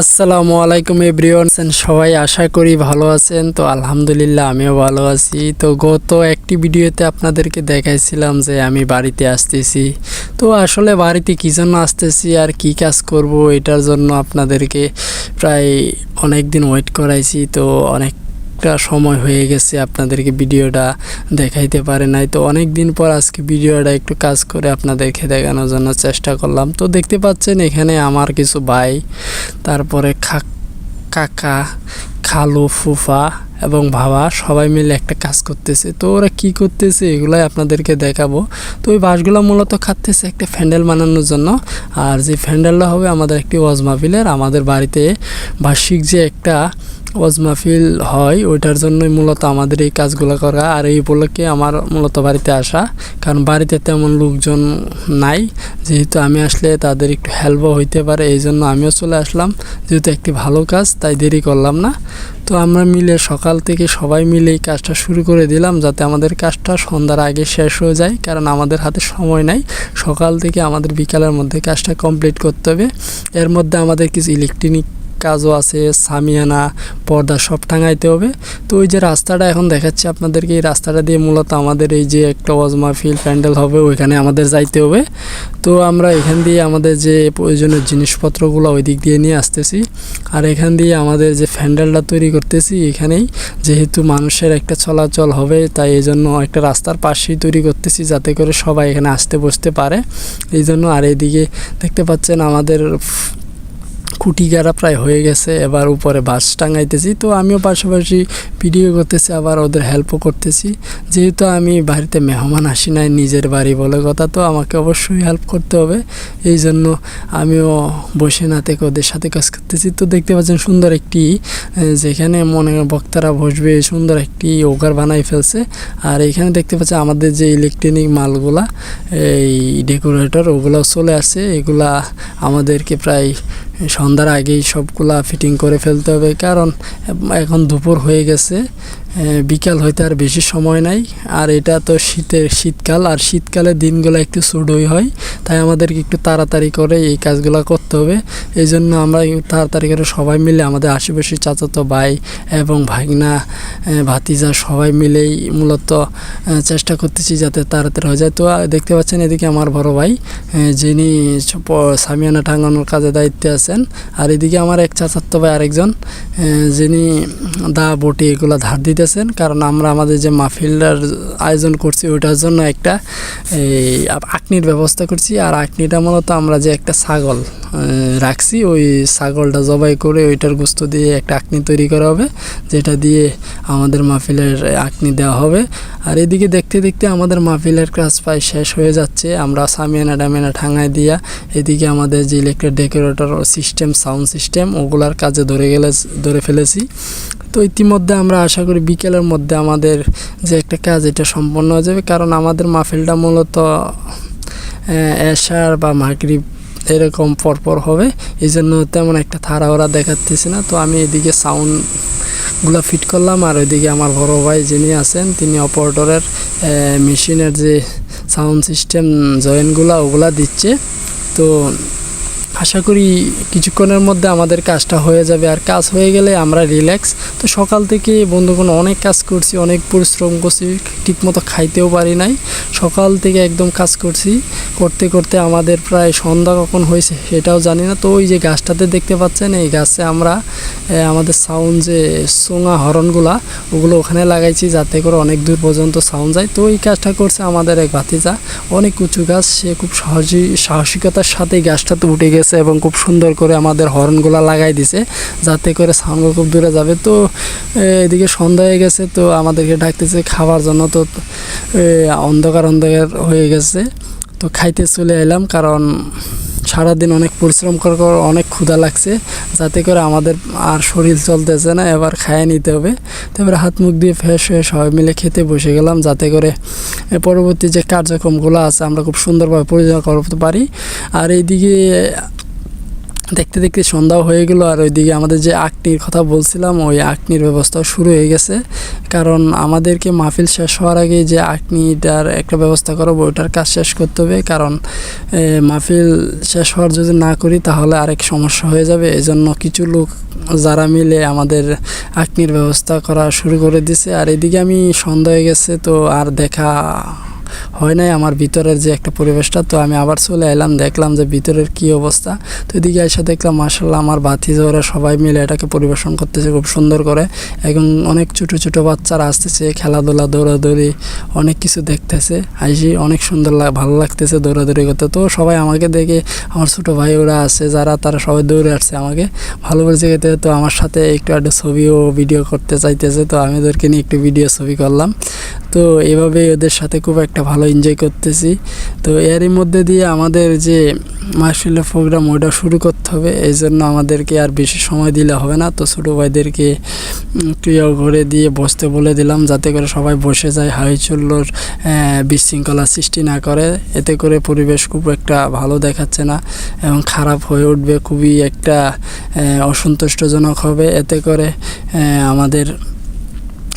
আসসালামু আলাইকুম এভরিওয়ান। সবাই, আশা করি ভালো আছেন। তো আলহামদুলিল্লাহ, আমিও ভালো আছি। তো গত একটি ভিডিওতে আপনাদেরকে দেখাইছিলাম যে আমি বাড়িতে আসতেছি। তো আসলে বাড়িতে কী জন্য আসতেছি, আর কি কাজ করব, এটার জন্য আপনাদেরকে প্রায় অনেক দিন ওয়েট করাইছি। তো অনেকটা সময় হয়ে গেছে আপনাদেরকে ভিডিওটা দেখাইতে পারে নাই। তো অনেক দিন পর আজকে ভিডিওটা একটু কাজ করে আপনাদেরকে দেখানোর জন্য চেষ্টা করলাম। তো দেখতে পাচ্ছেন এখানে আমার কিছু ভাই, তারপরে কাকা খালু, ফুফা এবং বাবা সবাই মিলে একটা কাজ করতেছে। তো ওরা কি করতেছে এগুলাই আপনাদেরকে দেখাবো। তো ওই বাঁশগুলো মূলত খাটতেছে একটা ফ্যান্ডেল বানানোর জন্য। আর যে ফ্যান্ডেলটা হবে আমাদের একটি ওয়াজ আমাদের বাড়িতে বার্ষিক যে একটা ওয়াজ হয়, ওইটার জন্যই মূলত আমাদের এই কাজগুলো করা। আর এই উপলক্ষে আমার মূলত বাড়িতে আসা। কারণ বাড়িতে তেমন লোকজন নাই। যেহেতু আমি আসলে তাদের একটু হেল্পও হইতে পারে এই জন্য আমিও চলে আসলাম। যেহেতু একটি ভালো কাজ, তাই দেরি করলাম না। তো আমরা মিলে সকাল থেকে সবাই মিলে এই কাজটা শুরু করে দিলাম যাতে আমাদের কাজটা সন্ধ্যার আগে শেষ হয়ে যায়, কারণ আমাদের হাতে সময় নাই। সকাল থেকে আমাদের বিকালের মধ্যে কাজটা কমপ্লিট করতে হবে। এর মধ্যে আমাদের কিছু ইলেকট্রনিক কাজও আছে, সামিয়ানা, পর্দা সব টাঙাইতে হবে। তো ওই যে রাস্তাটা এখন দেখাচ্ছি আপনাদেরকে, এই রাস্তাটা দিয়ে মূলত আমাদের এই যে একটা ওয়াজ ফিল প্যান্ডেল হবে, ওইখানে আমাদের যাইতে হবে। তো আমরা এখান দিয়ে আমাদের যে প্রয়োজনীয় জিনিসপত্রগুলো ওই দিক দিয়ে নিয়ে আসতেছি। আর এখান দিয়ে আমাদের যে প্যান্ডেলটা তৈরি করতেছি এখানেই। যেহেতু মানুষের একটা চলাচল হবে, তাই এই জন্য একটা রাস্তার পাশেই তৈরি করতেছি যাতে করে সবাই এখানে আসতে বসতে পারে। এই জন্য আর এইদিকে দেখতে পাচ্ছেন আমাদের খুঁটি গাড়া প্রায় হয়ে গেছে, এবার উপরে বাস টাঙাইতেছি। তো আমিও পাশাপাশি ভিডিও করতেছি, আবার ওদের হেল্পও করতেছি। যেহেতু আমি বাড়িতে মেহমান আসি নাই নিজের বাড়ি বলে কথা, তো আমাকে অবশ্যই হেল্প করতে হবে। এই জন্য আমিও বসে না থেকে ওদের সাথে কাজ করতেছি। তো দেখতে পাচ্ছেন সুন্দর একটি যেখানে মনে বক্তারা বসবে, সুন্দর একটি ওগার বানাই ফেলছে। আর এখানে দেখতে পাচ্ছেন আমাদের যে ইলেকট্রনিক মালগুলা, এই ডেকোরেটর ওগুলো চলে আসে এগুলা আমাদেরকে প্রায় সন্ধ্যার আগেই সবগুলা ফিটিং করে ফেলতে হবে। কারণ এখন দুপুর হয়ে গেছে। বিকাল হইতে আর বেশি সময় নাই। আর এটা তো শীতের শীতকাল, আর শীতকালে দিনগুলো একটু ছোটোই হয়। তাই আমাদেরকে একটু তাড়াতাড়ি করে এই কাজগুলো করতে হবে। এই জন্য আমরা তাড়াতাড়ি করে সবাই মিলে আমাদের আশেপাশে চাচাতো ভাই এবং ভাগনা ভাতিজা সবাই মিলেই মূলত চেষ্টা করতেছি যাতে তাড়াতাড়ি হয়ে যায়। তো দেখতে পাচ্ছেন এদিকে আমার বড় ভাই যিনি সামিয়ানা টাঙানোর কাজে দায়িত্বে আছেন। আর এদিকে আমার এক চাচাতো ভাই আরেকজন যিনি দা বটি এগুলো ধার দিতেছেন, কারণ আমরা আমাদের যে মাহফিলটার আয়োজন করছি, ওইটার জন্য একটা এই আকনির ব্যবস্থা করছি। আর আকনিটা মূলত আমরা যে একটা ছাগল রাখছি, ওই ছাগলটা জবাই করে ওইটার গোস্ত দিয়ে একটা আকনি তৈরি করা হবে, যেটা দিয়ে আমাদের মাহফিলের আকনি দেওয়া হবে। আর এদিকে দেখতে দেখতে আমাদের মাহফিলের কাজ প্রায় শেষ হয়ে যাচ্ছে। আমরা সামিয়ানা ডামিয়ানা ঠাঙায় দিয়া এদিকে আমাদের যে electric decorator system sound system ওগুলার কাজে ধরে গেলে, ধরে ফেলেছি। তো ইতিমধ্যে আমরা আশা করি বিকেলের মধ্যে আমাদের যে একটা কাজ, এটা সম্পন্ন হয়ে যাবে। কারণ আমাদের মাহফিলটা মূলত এশার বা মাগরিব এরকম পরপর হবে। এই জন্য তেমন একটা থারা ওরা দেখাতেছি না। তো আমি এদিকে সাউন্ডগুলা ফিট করলাম আর ওইদিকে আমার বড় ভাই যিনি আছেন, তিনি অপারেটরের মেশিনের যে সাউন্ড সিস্টেম জয়েন্টগুলা ওগুলা দিচ্ছে। তো আশা করি কিছুক্ষণের মধ্যে আমাদের কাজটা হয়ে যাবে। আর কাজ হয়ে গেলে আমরা রিল্যাক্স তো সকাল থেকে বন্ধুগণ অনেক কাজ করছি, অনেক পরিশ্রম করছি, ঠিকমতো খাইতেও পারি নাই। সকাল থেকে একদম কাজ করছি। করতে করতে আমাদের প্রায় সন্ধ্যা কখন হয়েছে সেটাও জানি না। তো ওই যে গাছটাতে দেখতে পাচ্ছেন, এই গাছে আমরা আমাদের সাউন্ড যে সোঙা হরনগুলা ওগুলো ওখানে লাগাইছি যাতে করে অনেক দূর পর্যন্ত সাউন্ড যায়। তো এই কাজটা করছে আমাদের এক ভাতিজা। অনেক উঁচু গাছ, সে খুব সহজেই সাহসিকতার সাথে গাছটাতে উঠে গেছে। এবং খুব সুন্দর করে আমাদের হর্নগুলা লাগাই দিছে, যাতে করে সাউন্ডগুলো খুব দূরে যাবে। তো এদিকে সন্ধ্যা হয়ে গেছে, তো আমাদেরকে ডাকতেছে খাবার জন্য, তো অন্ধকার অন্ধকার হয়ে গেছে। তো খাইতে চলে এলাম, কারণ সারাদিন অনেক পরিশ্রম করার পর অনেক ক্ষুধা লাগছে, যাতে করে আমাদের আর শরীর চলতেছে না, এবার খাইয়ে নিতে হবে। তারপরে হাত মুখ দিয়ে ফ্রেশ হয়ে সবাই মিলে খেতে বসে গেলাম, যাতে করে পরবর্তী যে কার্যক্রমগুলো আছে, আমরা খুব সুন্দরভাবে পরিচালনা করতে পারি। আর এইদিকে দেখতে দেখতে সন্ধ্যাও হয়ে গেল আর ওইদিকে আমাদের যে আকনির কথা বলছিলাম, ওই আকনির ব্যবস্থাও শুরু হয়ে গেছে। কারণ আমাদেরকে মাহফিল শেষ হওয়ার আগে যে আকনিটার একটা ব্যবস্থা করব ওইটার কাজ শেষ করতে হবে। কারণ মাহফিল শেষ হওয়ার যদি না করি, তাহলে আরেক সমস্যা হয়ে যাবে। এই জন্য কিছু লোক যারা মিলে আমাদের আকনির ব্যবস্থা করা শুরু করে দিছে। আর এদিকে আমি সন্ধ্যা হয়ে গেছে, তো আর দেখা হয় নাই আমার ভিতরের যে একটা পরিবেশটা, তো আমি আবার চলে এলাম, দেখলাম যে ভিতরের কি অবস্থা। তো এদিকে এসে দেখলাম মার্শাল্লাহ আমার বাতি ওরা সবাই মিলে এটাকে পরিবেশন করতেছে খুব সুন্দর করে। এবং অনেক ছোট ছোট বাচ্চারা আসতেছে, খেলাধুলা, দৌড়াদৌড়ি, অনেক কিছু দেখতেছে। আইসি অনেক সুন্দর ভালো লাগতেছে দৌড়াদৌড়ি করতে। তো সবাই আমাকে দেখে, আমার ছোট ভাই ওরা আছে, যারা, তারা সবাই দৌড়ে আসছে আমাকে। ভালো বলছে গেতে তো আমার সাথে একটু একটা ছবিও ভিডিও করতে চাইতেছে, তো আমি ওদেরকে নিয়ে একটু ভিডিও ছবি করলাম। তো এভাবে ওদের সাথে খুব একটা ভালো এনজয় করতেছি। তো এরই মধ্যে দিয়ে আমাদের যে মাহফিলের প্রোগ্রাম ওটা শুরু করতে হবে। এই জন্য আমাদেরকে আর বেশি সময় দিলে হবে না। তো ছোটো ভাইদেরকে ইয়ে করে দিয়ে বসতে বলে দিলাম, যাতে করে সবাই বসে যায়, হাইচল্লোর বিশৃঙ্খলা সৃষ্টি না করে। এতে করে পরিবেশ খুব একটা ভালো দেখাচ্ছে না এবং খারাপ হয়ে উঠবে। খুবই একটা অসন্তুষ্টজনক হবে। এতে করে আমাদের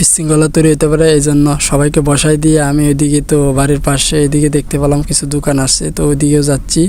বিশৃঙ্খলা তৈরি হতে পারে এই জন্য সবাইকে বসাই দিয়ে আমি ওইদিকে তো বাড়ির পাশে এদিকে দেখতে পেলাম কিছু দোকান আসছে, তো ওইদিকেও যাচ্ছি।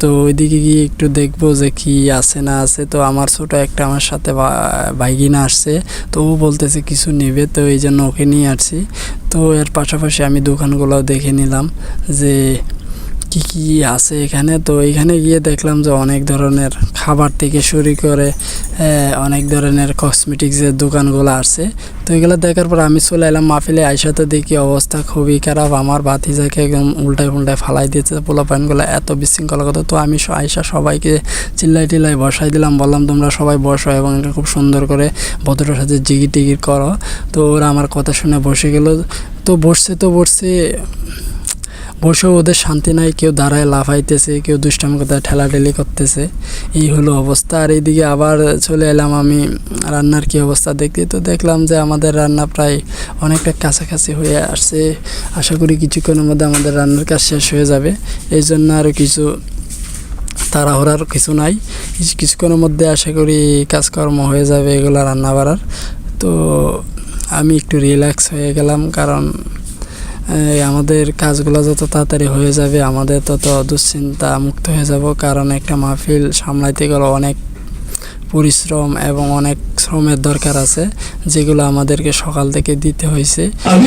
তো ওইদিকে গিয়ে একটু দেখব যে কি আছে না আছে। তো আমার ছোট একটা আমার সাথে বাইগিনা আসছে, তো ও বলতেছে কিছু নেবে, তো এই জন্য ওকে নিয়ে আসছি। তো এর পাশাপাশি আমি দোকানগুলোও দেখে নিলাম যে কি কি আছে এখানে। তো এখানে গিয়ে দেখলাম যে অনেক ধরনের খাবার থেকে শুরু করে অনেক ধরনের কসমেটিক্সের দোকানগুলো আছে। তো এগুলো দেখার পর আমি চলে এলাম মাহফিলে আইসাতে দেখি অবস্থা খুবই খারাপ, আমার বাতিজাকে একদম উল্টায় উল্টায় ফালাই দিয়েছে পোলা প্যানগুলো এত বিশৃঙ্খলা কথা তো আমি আইসা সবাইকে চিল্লাই টিল্লাই বসাই দিলাম, বললাম, তোমরা সবাই বসো এবং এটা খুব সুন্দর করে ভদ্রের সাথে জিগি টিগির করো। তো ওরা আমার কথা শুনে বসে গেল। তো বসছে তো বসছে বসেও ওদের শান্তি নাই, কেউ দাঁড়ায় লাফাইতেছে, কেউ দুষ্টামি কথা ঠেলাঠেলি করতেছে। এই হলো অবস্থা। আর এইদিকে আবার চলে এলাম আমি রান্নার কি অবস্থা দেখতে। তো দেখলাম যে আমাদের রান্না প্রায় অনেকটা কাছাকাছি হয়ে আসছে। আশা করি কিছুক্ষণের মধ্যে আমাদের রান্নার কাজ শেষ হয়ে যাবে। এই জন্য আরও কিছু তাড়াহুড়ার কিছু নাই। কিছু, কিছুক্ষণের মধ্যে আশা করি কাজকর্ম হয়ে যাবে এগুলো রান্না বাড়ার তো আমি একটু রিল্যাক্স হয়ে গেলাম, কারণ আমাদের কাজগুলো যত তাড়াতাড়ি হয়ে যাবে আমাদের তত দুশ্চিন্তা মুক্ত হয়ে যাব। কারণ একটা মাহফিল সামলাইতে গেলে অনেক পরিশ্রম এবং অনেক শ্রমের দরকার আছে যেগুলো আমাদেরকে সকাল থেকে দিতে হয়েছে। আমি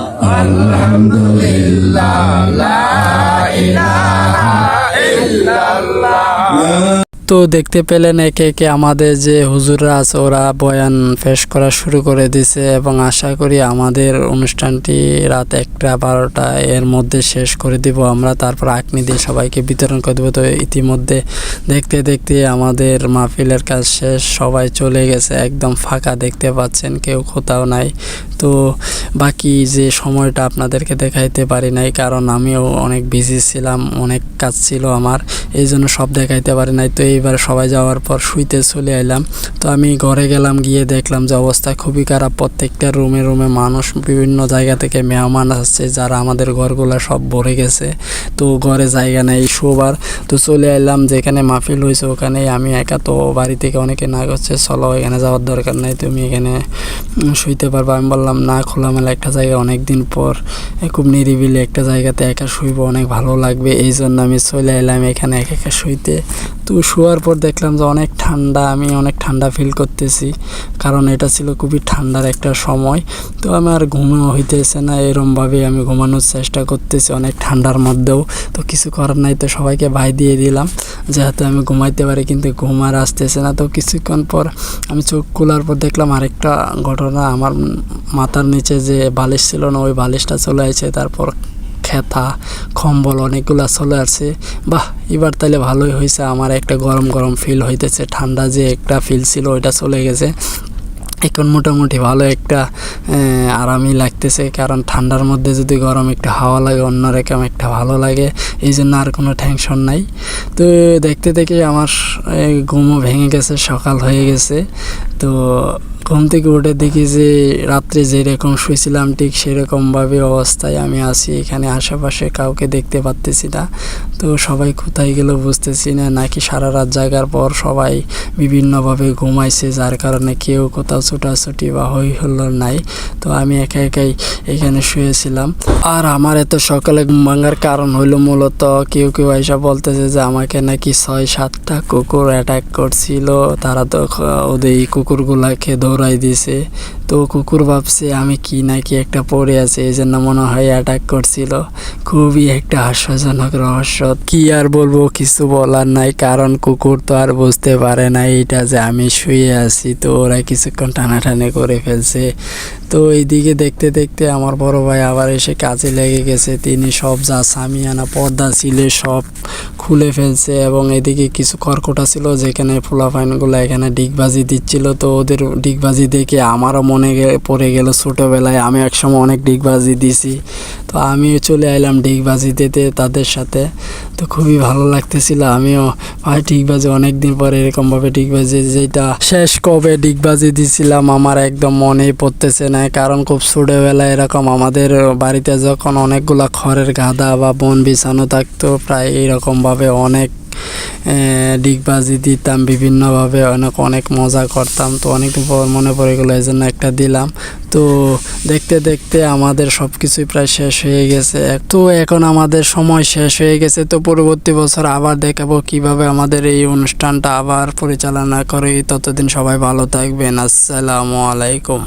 Alhamdulillah, তো দেখতে পেলেন একে একে আমাদের যে হুজুররা আছে, ওরা বয়ান পেশ করা শুরু করে দিছে এবং আশা করি আমাদের অনুষ্ঠানটি রাত একটা বারোটা এর মধ্যে শেষ করে দিব। আমরা তারপর আকনি দিয়ে সবাইকে বিতরণ করে দেবো। তো ইতিমধ্যে দেখতে দেখতে আমাদের মাহফিলের কাজ শেষ, সবাই চলে গেছে, একদম ফাঁকা দেখতে পাচ্ছেন, কেউ কোথাও নাই। তো বাকি যে সময়টা আপনাদেরকে দেখাইতে পারি নাই, কারণ আমিও অনেক বিজি ছিলাম, অনেক কাজ ছিল আমার এই জন্য সব দেখাইতে পারি নাই। তো এইবার সবাই যাওয়ার পর শুইতে চলে এলাম তো আমি ঘরে গেলাম, গিয়ে দেখলাম যে অবস্থা খুবই খারাপ। প্রত্যেকটা রুমে রুমে মানুষ বিভিন্ন জায়গা থেকে মেহমান আসছে, যারা আমাদের ঘরগুলো সব ভরে গেছে। তো ঘরে জায়গা নেই, শোবার। তো চলে এলাম যেখানে মাহফিল হয়েছে ওখানে আমি একা তো বাড়ি থেকে অনেকে না করছে চলো এখানে যাওয়ার দরকার নাই, তুমি এখানে শুইতে পারব। আমি বললাম, না, খোলামেলা একটা জায়গা অনেক দিন পর খুব নিরিবিলি একটা জায়গাতে একা শুইবো, অনেক ভালো লাগবে। এই জন্য আমি চলে এলাম এখানে একা একা শুইতে। তো শোয়ার পর দেখলাম যে অনেক ঠান্ডা, আমি অনেক ঠান্ডা ফিল করতেছি। কারণ এটা ছিল খুবই ঠান্ডার একটা সময়। তো আমার ঘুমও হইতেছে না, এরমভাবে আমি ঘুমানোর চেষ্টা করতেছি অনেক ঠান্ডার মধ্যেও। তো কিছু করার নাই, তো সবাইকে ভাই দিয়ে দিলাম যাতে আমি ঘুমাইতে পারি, কিন্তু ঘুম আর আসতেছে না। তো কিছুক্ষণ পর আমি চোখ খোলার পর দেখলাম আরেকটা ঘটনা। আমার মাথার নিচে যে বালিশ ছিল না, ওই বালিশটা চলে আসছে তারপর খেতা কম্বল অনেকগুলো চলে আসছে। বাহ, এবার তাহলে ভালোই হয়েছে আমার একটা গরম গরম ফিল হইতেছে। ঠান্ডা যে একটা ফিল ছিল, ওইটা চলে গেছে। এখন মোটামুটি ভালো একটা আরামই লাগতেছে। কারণ ঠান্ডার মধ্যে যদি গরম একটা হাওয়া লাগে, অন্য অন্যরকম একটা ভালো লাগে। এই জন্য আর কোনো টেনশন নাই। তো দেখতে দেখে আমার ঘুমও ভেঙে গেছে, সকাল হয়ে গেছে। তো ঘুম থেকে উঠে দেখি যে, রাত্রে যেরকম শুয়েছিলাম, ঠিক সেরকমভাবে অবস্থায় আমি আছি। এখানে আশেপাশে কাউকে দেখতে পাচ্তেছি না। তো সবাই কোথায় গেল বুঝতেছি না। নাকি সারা রাত জাগার পর সবাই বিভিন্নভাবে ঘুমাইছে, যার কারণে কেউ কোথাও ছোটাছুটি বা হই হল্লোর নাই। তো আমি একা একাই এখানে শুয়েছিলাম। আর আমার এত সকালে ঘুম ভাঙার কারণ হইল মূলত কেউ কেউ এসে বলতেছে যে আমাকে নাকি ছয়, সাতটা কুকুর অ্যাটাক করছিল। তারা তো ওদের এই কুকুরগুলাকে দৌড়াই দিছে। তো কুকুর ভাবছে, আমি কি নাকি একটা পড়ে আছে এই জন্য মনে হয় অ্যাটাক করছিল। খুবই একটা হাস্যজনক রহস্য। কি আর বলব, কিছু বলার নাই। কারণ কুকুর তো আর বুঝতে পারে না এইটা যে আমি শুয়ে আছি। তো ওরা কিছুক্ষণ টানাটানি করে ফেলছে। তো এইদিকে দেখতে দেখতে আমার বড় ভাই আবার এসে কাজে লেগে গেছে। তিনি সব যা সামিয়ানা পর্দা ছিল সব খুলে ফেলছে এবং এদিকে কিছু খড়কোটা ছিল যেখানে ফুলাফাইনগুলো এখানে ডিগবাজি দিচ্ছিল। তো ওদের ডিগবাজি দেখে আমারও মনে পড়ে গেল ছোটোবেলায় আমি একসময় অনেক ডিগবাজি দিছি। তো আমিও চলে আইলাম ডিগবাজি দিতে তাদের সাথে। তো খুবই ভালো লাগতেছিল। আমিও ভাই ডিগবাজি অনেক দিন পরে এরকমভাবে ডিগবাজি যেটা শেষ কবে ডিগবাজি দিছিলাম আমার একদম মনেই পড়তেছে না, কারণ খুব ছোটোবেলায় এরকম আমাদের বাড়িতে যখন অনেকগুলা খড়ের গাদা বা বন বিছানো থাকতো, প্রায় এইরকমভাবে অনেক ডিগবাজি দিতাম, বিভিন্নভাবে অনেক অনেক মজা করতাম। তো অনেক মনে পড়ে গেলো, এই জন্য একটা দিলাম। তো দেখতে দেখতে আমাদের সব কিছুই প্রায় শেষ হয়ে গেছে। তো এখন আমাদের সময় শেষ হয়ে গেছে। তো পরবর্তী বছর আবার দেখাবো কীভাবে আমাদের এই অনুষ্ঠানটা আবার পরিচালনা করে। ততদিন সবাই ভালো থাকবেন। আসসালামু আলাইকুম।